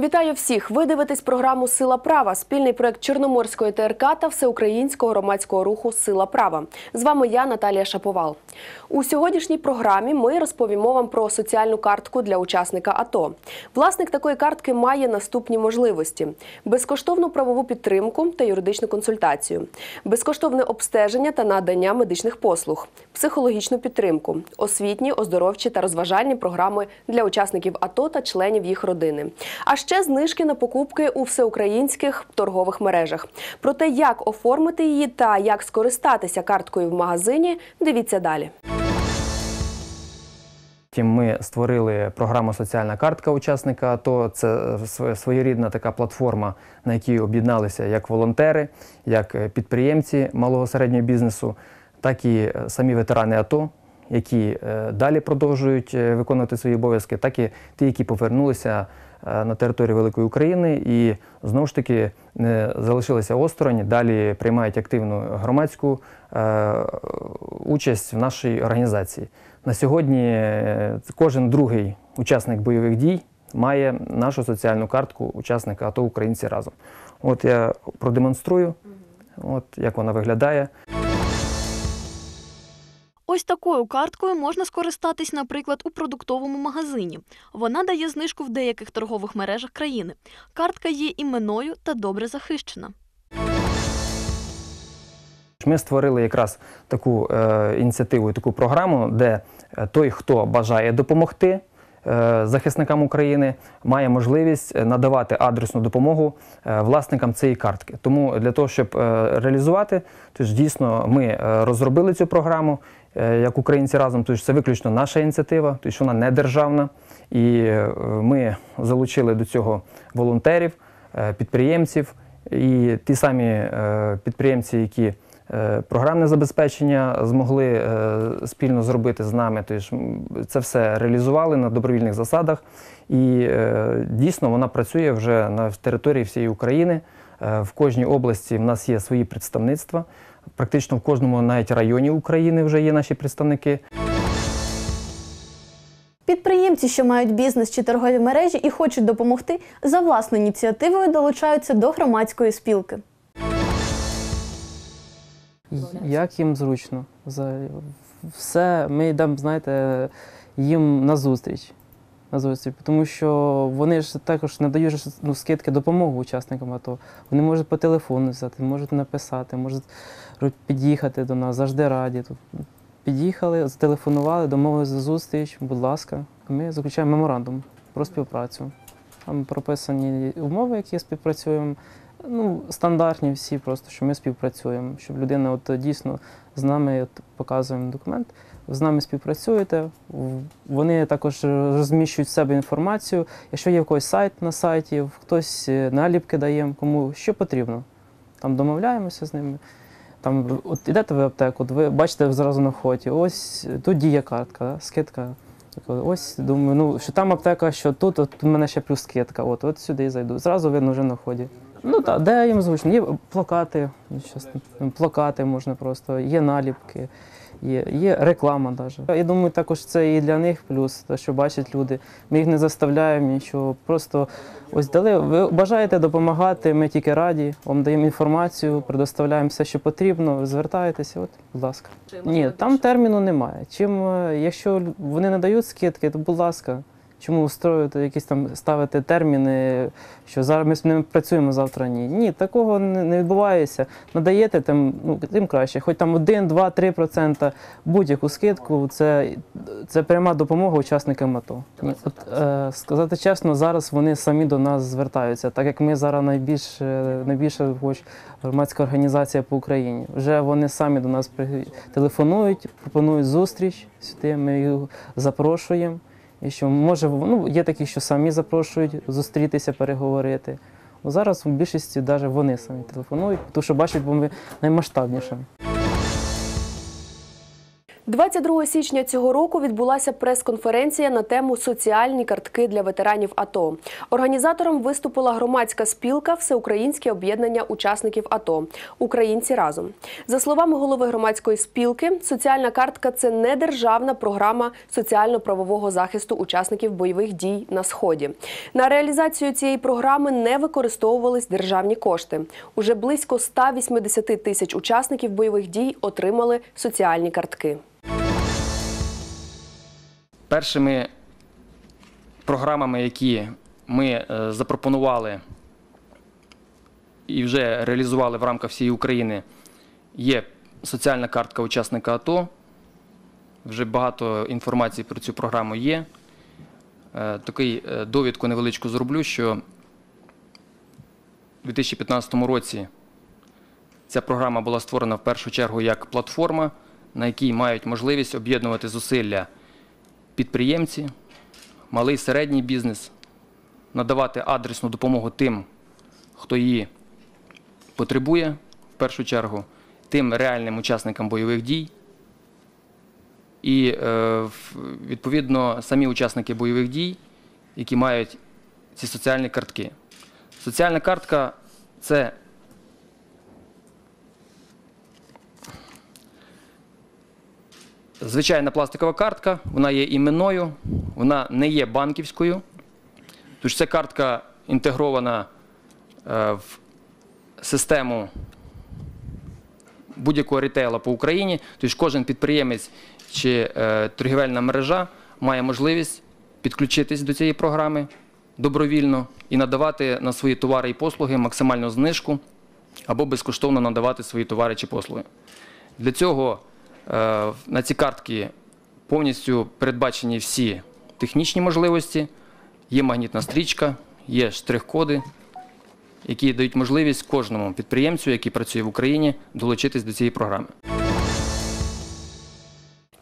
Вітаю всіх! Ви дивитесь програму Сила права, спільний проект Чорноморської ТРК та всеукраїнського громадського руху Сила права. З вами я, Наталія Шаповал. У сьогоднішній програмі ми розповімо вам про соціальну картку для учасника АТО. Власник такої картки має наступні можливості: безкоштовну правову підтримку та юридичну консультацію, безкоштовне обстеження та надання медичних послуг, психологічну підтримку, освітні, оздоровчі та розважальні програми для учасників АТО та членів їх родини. А ще знижки на покупки у всеукраїнських торгових мережах. Про те, як оформити її та як скористатися карткою в магазині, дивіться далі. Потім ми створили програму Соціальна картка учасника АТО. Це своєрідна така платформа, на якій об'єдналися як волонтери, як е, підприємці малого середнього бізнесу, так і е, самі ветерани АТО, які е, далі продовжують виконувати свої обов'язки, так і ті, які повернулися на територію Великої України і знову ж таки не залишилися осторонь, далі приймають активну громадську е, участь в нашій організації. На сьогодні е, кожен другий учасник бойових дій має нашу соціальну картку учасника АТО Українці разом. От я продемонструю, от як вона виглядає. Ось такою карткою можна скористатись, наприклад, у продуктовому магазині. Вона дає знижку в деяких торгових мережах країни. Картка є іменною та добре захищена. Ми створили якраз таку е, ініціативу таку програму, де е, той, хто бажає допомогти е, захисникам України, має можливість е, надавати адресну допомогу власникам цієї картки. Тому для того, щоб реалізувати, тож дійсно ми розробили цю програму як українці разом, тож це виключно наша ініціатива, тож вона не державна. І е, ми залучили до цього волонтерів, е, підприємців і ті самі е, підприємці, які е, програмне забезпечення змогли е, спільно зробити з нами. Тож це все реалізували на добровільних засадах. І е, дійсно вона працює вже на території всієї України. Е, В кожній області в нас є свої представництва. Практично в кожному навіть районі України вже є наші представники. Підприємці, що мають бізнес чи торгові мережі і хочуть допомогти, за власною ініціативою долучаються до громадської спілки. Як їм зручно. Все ми йдемо, знаєте, їм на зустріч. На зустріч. Тому що вони ж також надають ну, скидки допомогу учасникам АТО. Вони можуть по телефону взяти, можуть написати, можуть ро- під'їхати до нас, завжди раді. Тут під'їхали, зателефонували, домовилися за зустріч, будь ласка. Ми заключаємо меморандум про співпрацю. Там прописані умови, які співпрацюємо. Ну, стандартні всі, просто що ми співпрацюємо, щоб людина от дійсно з нами от, показуємо документ, з нами співпрацюєте. Вони також розміщують в себе інформацію. Якщо є когось сайт на сайті, хтось е, наліпки даємо, кому що потрібно. Там домовляємося з ними. Там от ідете ви в аптеку, ви бачите зразу на вході, ось тут діє картка, скидка. Ось думаю, ну що там аптека, що тут, от у мене ще плюс скидка. От, от сюди і зайду. Зразу видно вже на вході. Ну так, де їм зручно. Є плакати, щас, ну, плакати можна просто, є наліпки, є, є реклама навіть. Я думаю, також це і для них плюс, те, що бачать люди. Ми їх не заставляємо нічого. Просто ось дали. Ви бажаєте допомагати, ми тільки раді, вам даємо інформацію, предоставляємо все, що потрібно. Звертаєтеся, от, будь ласка. Ні, там терміну немає. Чим, е, якщо вони не дають скидки, то будь ласка. Чому устроювати якісь там ставити терміни, що зараз ми з ними працюємо, завтра ні. Ні, такого не відбувається. Надаєте тим, ну, тим краще. Хоч там 1, 2, 3 процента будь-яку скидку, це, це пряма допомога учасникам АТО. Ні, от, е, сказати чесно, зараз вони самі до нас звертаються, так як ми зараз найбільш, е, найбільша хоч, громадська організація по Україні. Вже вони самі до нас телефонують, пропонують зустріч сюди, ми їх запрошуємо. І що може, ну, є такі, що самі запрошують зустрітися, переговорити. Зараз в більшості навіть вони самі телефонують, тому що бачать, бо ми наймасштабніше. 22 січня цього року відбулася прес-конференція на тему соціальні картки для ветеранів АТО. Організатором виступила громадська спілка Всеукраїнське об'єднання учасників АТО Українці разом. За словами голови громадської спілки, соціальна картка це не державна програма соціально-правового захисту учасників бойових дій на сході. На реалізацію цієї програми не використовувались державні кошти. Уже близько 180 тисяч учасників бойових дій отримали соціальні картки. Першими програмами, які ми е, запропонували і вже реалізували в рамках всієї України, є соціальна картка учасника АТО. Вже багато інформації про цю програму є. Е, Такий е, довідку невеличку зроблю, що у 2015 році ця програма була створена в першу чергу як платформа, на якій мають можливість об'єднувати зусилля підприємці, малий середній бізнес, надавати адресну допомогу тим, хто її потребує, в першу чергу, тим реальним учасникам бойових дій. І е, відповідно самі учасники бойових дій, які мають ці соціальні картки. Соціальна картка це звичайна пластикова картка, вона є іменною, вона не є банківською. Тож ця картка інтегрована е, в систему будь-якого рітейла по Україні. Тобто кожен підприємець чи е, торгівельна мережа має можливість підключитись до цієї програми добровільно і надавати на свої товари і послуги максимальну знижку або безкоштовно надавати свої товари чи послуги. Для цього на ці картки повністю передбачені всі технічні можливості. Є магнітна стрічка, є штрих-коди, які дають можливість кожному підприємцю, який працює в Україні, долучитись до цієї програми.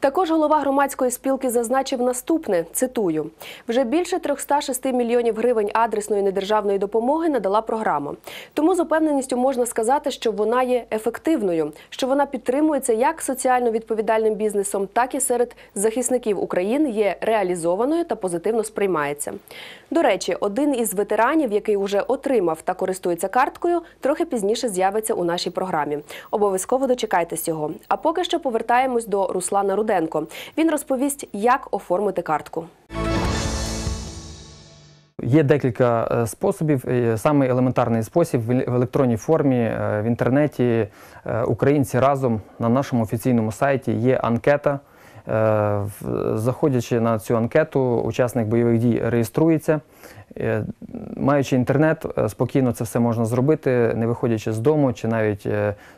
Також голова громадської спілки зазначив наступне: цитую: вже більше 306 мільйонів гривень адресної недержавної допомоги надала програма. Тому з упевненістю можна сказати, що вона є ефективною, що вона підтримується як соціально відповідальним бізнесом, так і серед захисників України є реалізованою та позитивно сприймається. До речі, один із ветеранів, який уже отримав та користується карткою, трохи пізніше з'явиться у нашій програмі. Обов'язково дочекайтесь його. А поки що повертаємось до Руслана Руденко. Він розповість, як оформити картку. Є декілька е, способів. Е, Самий елементарний спосіб в електронній формі е, в інтернеті українці разом на нашому офіційному сайті є анкета. Заходячи на цю анкету, учасник бойових дій реєструється. Маючи інтернет, спокійно це все можна зробити, не виходячи з дому чи навіть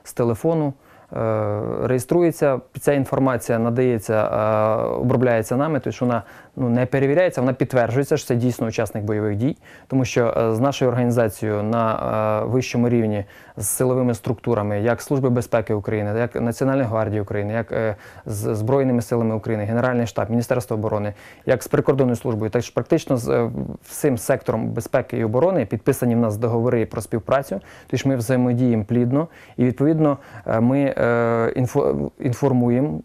з телефону. Е, Реєструється, ця інформація надається, е, обробляється нами, тобто вона ну, не перевіряється, вона підтверджується, що це дійсно учасник бойових дій, тому що е, з нашою організацією на е, вищому рівні з силовими структурами, як Служби безпеки України, як Національної гвардії України, як е, з Збройними силами України, Генеральний штаб, Міністерство оборони, як з прикордонною службою, так що практично з всім сектором безпеки і оборони підписані в нас договори про співпрацю, тож ми взаємодіємо плідно і відповідно ми інформуємо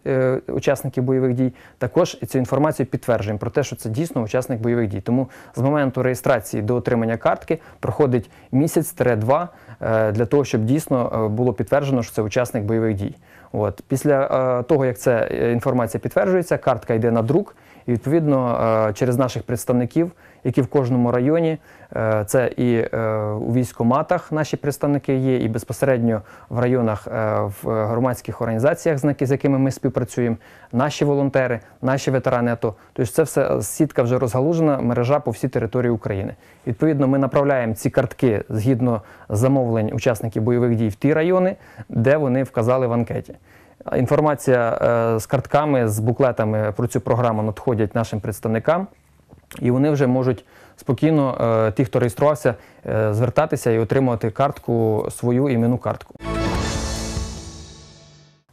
учасників бойових дій. Також цю інформацію підтверджуємо про те, що це дійсно учасник бойових дій. Тому з моменту реєстрації до отримання картки проходить місяць-два е, для того, щоб дійсно е, було підтверджено, що це учасник бойових дій. От після е, того, як ця інформація підтверджується, картка йде на друк, і відповідно через наших представників, які в кожному районі, це і е, у військоматах наші представники є, і безпосередньо в районах е, в громадських організаціях, з якими ми співпрацюємо, наші волонтери, наші ветерани АТО. Тобто це все е, сітка вже розгалужена, мережа по всій території України. Відповідно, ми направляємо ці картки згідно замовлень учасників бойових дій в ті райони, де вони вказали в анкеті. Інформація е, з картками, з буклетами про цю програму надходять нашим представникам, і вони вже можуть спокійно, е, ті, хто реєструвався, е, звертатися і отримувати картку, свою іменну картку.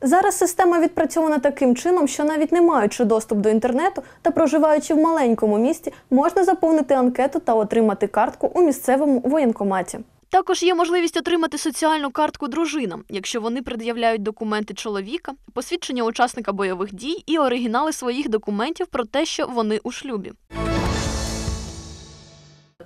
Зараз система відпрацьована таким чином, що навіть не маючи доступ до інтернету та проживаючи в маленькому місті, можна заповнити анкету та отримати картку у місцевому воєнкоматі. Також є можливість отримати соціальну картку дружинам, якщо вони пред'являють документи чоловіка, посвідчення учасника бойових дій і оригінали своїх документів про те, що вони у шлюбі.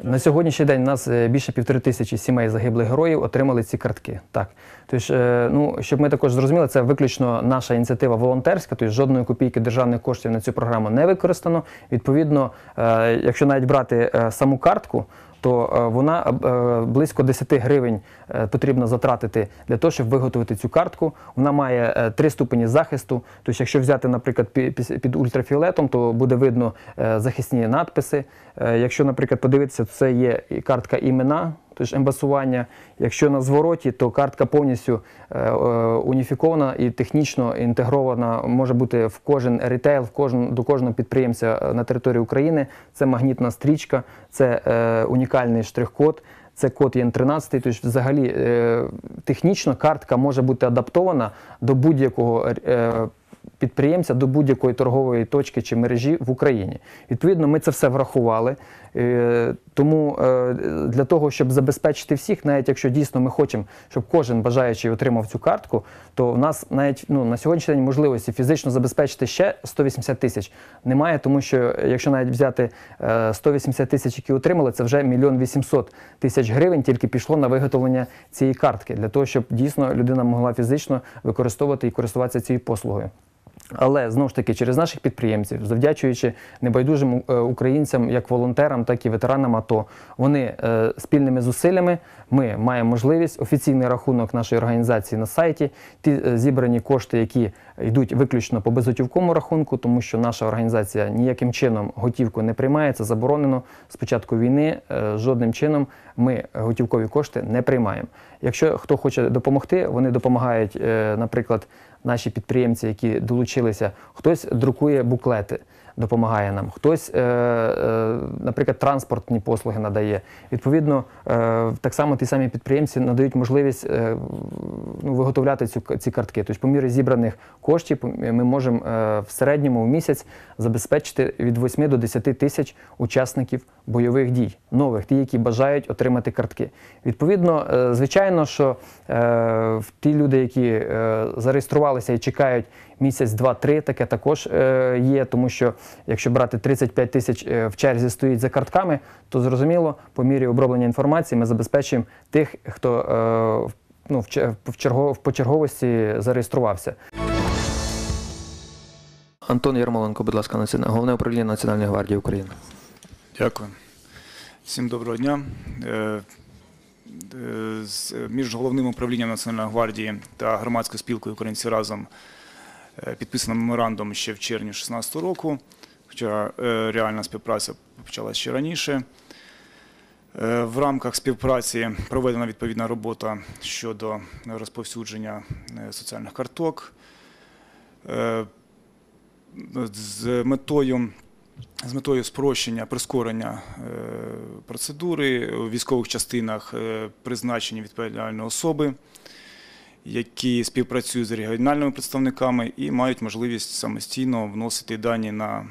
На сьогоднішній день у нас е, більше півтори тисячі сімей загиблих героїв отримали ці картки. Так, тож, е, ну щоб ми також зрозуміли, це виключно наша ініціатива волонтерська, тобто жодної копійки державних коштів на цю програму не використано. Відповідно, е, якщо навіть брати саму картку. То е, вона е, близько 10 гривень е, потрібно затратити для того, щоб виготовити цю картку. Вона має три ступені захисту. Тобто, якщо взяти, наприклад, пі- пі- під ультрафіолетом, то буде видно захисні надписи. Якщо, наприклад, подивитися, то це є картка імена, тобто ембасування. Якщо на звороті, то картка повністю е, е, уніфікована і технічно інтегрована, може бути в кожен рітейл, в кожен, до кожного підприємця е, на території України. Це магнітна стрічка, це е, унікальний штрих-код. Це код ЄН13, тобто взагалі технічно картка може бути адаптована до будь-якого підприємця, до будь-якої торгової точки чи мережі в Україні. Відповідно, ми це все врахували. Е, Тому е, для того, щоб забезпечити всіх, навіть якщо дійсно ми хочемо, щоб кожен бажаючий отримав цю картку, то в нас навіть ну, на сьогоднішній день можливості фізично забезпечити ще 180 тисяч немає, тому що якщо навіть взяти е, 180 тисяч, які отримали, це вже мільйон 800 тисяч гривень тільки пішло на виготовлення цієї картки, для того, щоб дійсно людина могла фізично використовувати і користуватися цією послугою. Але знову ж таки, через наших підприємців, завдячуючи небайдужим е, українцям, як волонтерам, так і ветеранам АТО, вони е, спільними зусиллями ми маємо можливість офіційний рахунок нашої організації на сайті, ті е, зібрані кошти, які йдуть виключно по безготівковому рахунку, тому що наша організація ніяким чином готівку не приймає, це заборонено. З початку війни жодним чином ми готівкові кошти не приймаємо. Якщо хто хоче допомогти, вони допомагають, наприклад, наші підприємці, які долучилися, хтось друкує буклети, допомагає нам, хтось, е, е, наприклад, транспортні послуги надає. Відповідно, е, так само ті самі підприємці надають можливість ну, виготовляти цю, ці картки. Тобто, по мірі зібраних коштів ми можемо в середньому в місяць забезпечити від 8 до 10 тисяч учасників бойових дій, нових, ті, які бажають отримати картки. Відповідно, звичайно, що ті люди, які зареєструвалися і чекають місяць, два-три, таке також е, є, тому що якщо брати 35 тисяч е, в черзі стоїть за картками, то зрозуміло, по мірі оброблення інформації ми забезпечуємо тих, хто е, в- ну, в, чер- в, черго- в почерговості зареєструвався. Антон Ярмоленко, будь ласка, головне управління Національної гвардії України. Дякую. Всім доброго дня. З- Між головним управлінням Національної гвардії та громадською спілкою Українці разом підписано меморандум ще в червні 2016 року, хоча е, реальна співпраця почалася ще раніше. Е, В рамках співпраці проведена відповідна робота щодо розповсюдження е, соціальних карток. Е, З метою з метою спрощення, прискорення е, процедури у військових частинах е, призначені відповідальні особи, які співпрацюють з регіональними представниками і мають можливість самостійно вносити дані на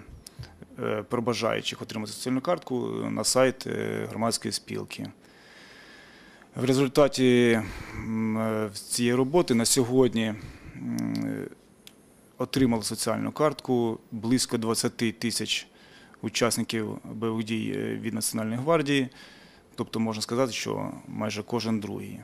е, про бажаючих отримати соціальну картку на сайт е, громадської спілки. В результаті е, цієї роботи на сьогодні отримали соціальну картку близько 20 тисяч учасників бойових дій від Національної гвардії. Тобто можна сказати, що майже кожен другий.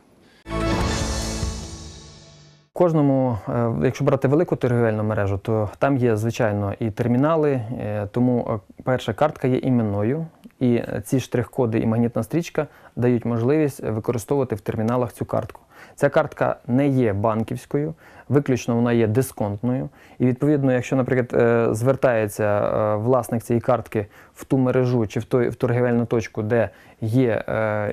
Кожному, е, якщо брати велику торгівельну мережу, то там є, звичайно, і термінали, е, тому е, перша картка є іменною, і ці штрих-коди і магнітна стрічка дають можливість використовувати в терміналах цю картку. Ця картка не є банківською, виключно вона є дисконтною. І відповідно, якщо, наприклад, звертається власник цієї картки в ту мережу чи в той в торгівельну точку, де є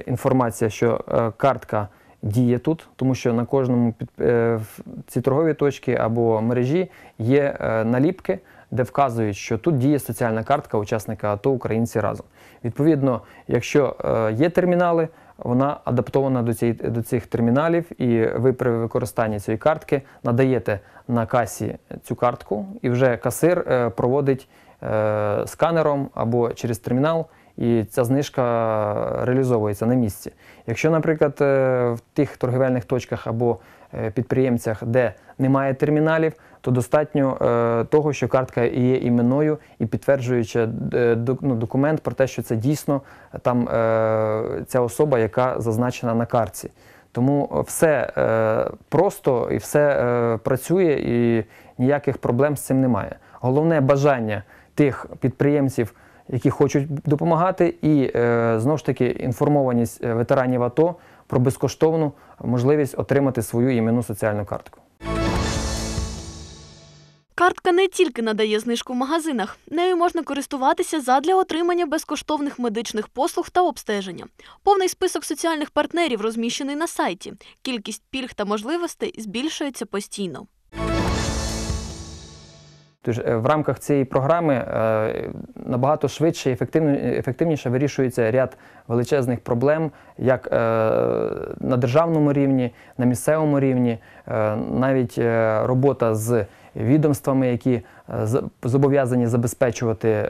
інформація, що картка діє тут, тому що на кожному під е, ці торгові точки або мережі є е, наліпки, де вказують, що тут діє соціальна картка учасника АТО Українці разом. Відповідно, якщо е, є термінали, вона адаптована до, цієї, до цих терміналів, і ви при використанні цієї картки надаєте на касі цю картку, і вже касир проводить сканером або через термінал і ця знижка реалізовується на місці. Якщо, наприклад, е, в тих торгівельних точках або е, підприємцях, де немає терміналів, то достатньо е, того, що картка є іменною і підтверджуючи ну, документ про те, що це дійсно там ця особа, яка зазначена на картці. Тому все просто і все працює, і ніяких проблем з цим немає. Головне бажання тих підприємців, які хочуть допомагати, і е, знову ж таки інформованість е, ветеранів АТО про безкоштовну можливість отримати свою іменну соціальну картку. Картка не тільки надає знижку в магазинах, нею можна користуватися задля отримання безкоштовних медичних послуг та обстеження. Повний список соціальних партнерів розміщений на сайті. Кількість пільг та можливостей збільшується постійно. Тож е, в рамках цієї програми е, набагато швидше і ефективніше вирішується ряд величезних проблем, як е, на державному рівні, на місцевому рівні, навіть робота з відомствами, які зобов'язані забезпечувати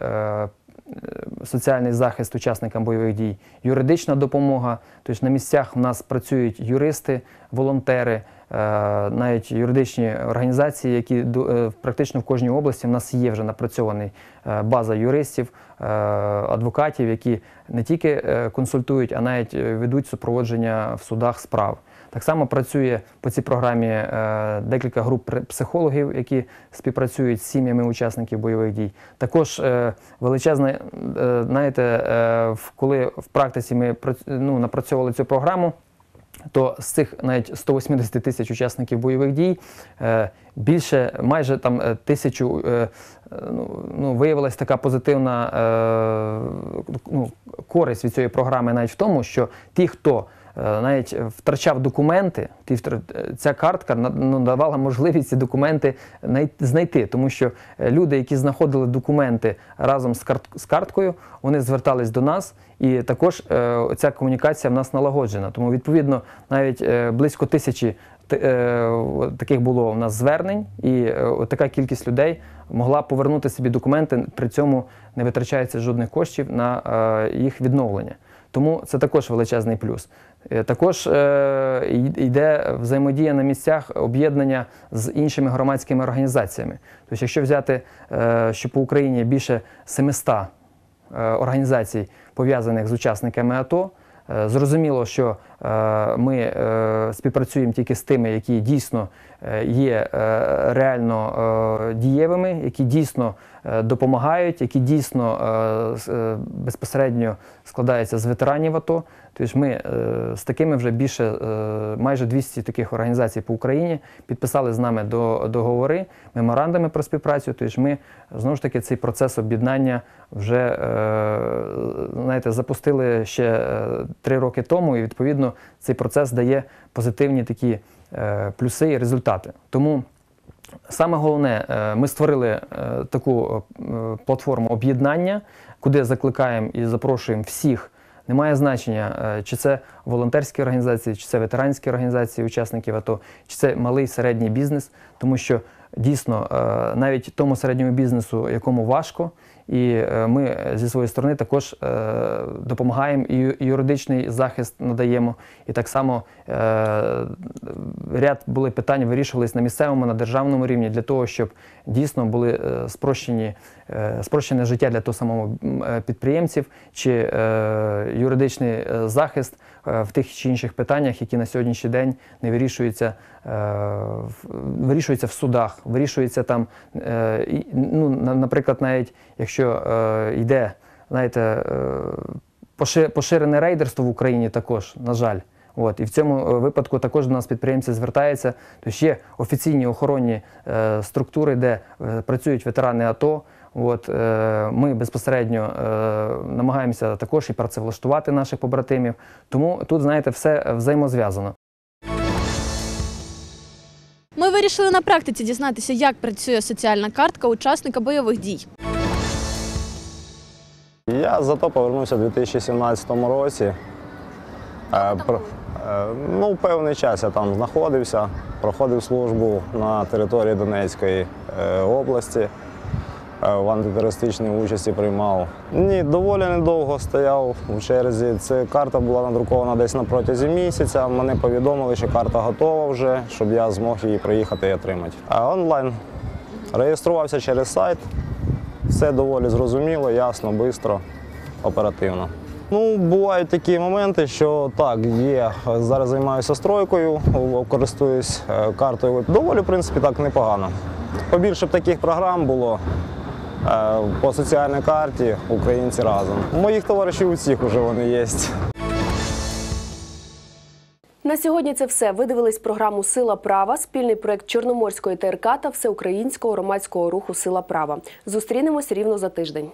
соціальний захист учасникам бойових дій, юридична допомога. Тобто на місцях в нас працюють юристи, волонтери, навіть юридичні організації, які е, практично в кожній області в нас є вже напрацьований е, база юристів, е, адвокатів, які не тільки е, консультують, а навіть е, ведуть супроводження в судах справ. Так само працює по цій програмі е, декілька груп психологів, які співпрацюють з сім'ями учасників бойових дій. Також е, величезна, е, знаєте, е, коли в практиці ми ну, напрацьовували цю програму, то з цих навіть 180 тисяч учасників бойових дій е, більше майже там е, тисячу е, е, ну, виявилася така позитивна ну, користь від цієї програми навіть в тому, що ті, хто навіть втрачав документи, е, ця картка на- ну, можливість ці документи най- знайти, тому що е, люди, які знаходили документи разом з, карт- з карткою, вони звертались до нас, і також е, ця комунікація в нас налагоджена. Тому, відповідно, навіть е, близько тисячі е, таких було у нас звернень, і е, така кількість людей могла повернути собі документи, при цьому не витрачається жодних коштів на е, їх відновлення. Тому це також величезний плюс. Е, Також е, йде взаємодія на місцях об'єднання з іншими громадськими організаціями. Тобто, якщо взяти, е, що по Україні більше 700 е, організацій, пов'язаних з учасниками АТО, зрозуміло, що ми співпрацюємо тільки з тими, які дійсно є реально дієвими, які дійсно допомагають, які дійсно безпосередньо складаються з ветеранів АТО. Тобто ми е, з такими вже більше е, майже 200 таких організацій по Україні підписали з нами до, договори, меморандуми про співпрацю. Тобто ми знову ж таки цей процес об'єднання вже е, знаєте, запустили ще три роки тому, і відповідно цей процес дає позитивні такі плюси і результати. Тому Саме головне, ми створили таку платформу об'єднання, куди закликаємо і запрошуємо всіх. Немає значення, е, чи це волонтерські організації, чи це ветеранські організації, учасників АТО, чи це малий середній бізнес, тому що дійсно е, навіть тому середньому бізнесу, якому важко, і е, ми зі своєї сторони також е, допомагаємо і юридичний захист надаємо. І так само е, ряд були питань вирішувались на місцевому, на державному рівні для того, щоб дійсно були е, спрощені, е, спрощене життя для того самого е, підприємців чи е, юридичний е, захист е, в тих чи інших питаннях, які на сьогоднішній день не вирішуються, е, вирішуються в судах, вирішуються там, е, ну, на- наприклад, навіть якщо е, йде, знаєте, е, поширене рейдерство в Україні також, на жаль. От, і в цьому е, випадку також до нас підприємці звертаються. Тобто є офіційні охоронні е, структури, де е, працюють ветерани АТО. От, е, ми безпосередньо е, намагаємося також і працевлаштувати наших побратимів. Тому тут, знаєте, все взаємозв'язано. Ми вирішили на практиці дізнатися, як працює соціальна картка учасника бойових дій. Я зато повернувся у 2017 році. Е, про- е, Ну, певний час я там знаходився, проходив службу на території Донецької е, області. е, в антитерористичній участі приймав. Ні, доволі недовго стояв у черзі. Ця карта була надрукована десь на протязі місяця. Мене повідомили, що карта готова вже, щоб я змог її приїхати і отримати. А онлайн реєструвався через сайт. Все доволі зрозуміло, ясно, швидко, оперативно. Ну, бувають такі моменти, що так, є. Зараз займаюся стройкою, користуюсь е, картою. Доволі, в принципі, так непогано. Побільше б таких програм було е, по соціальній карті українці разом. Моїх товаришів усіх вже вони є. На сьогодні це все. Ви дивились програму Сила права, спільний проект Чорноморської ТРК та Всеукраїнського громадського руху Сила права. Зустрінемось рівно за тиждень.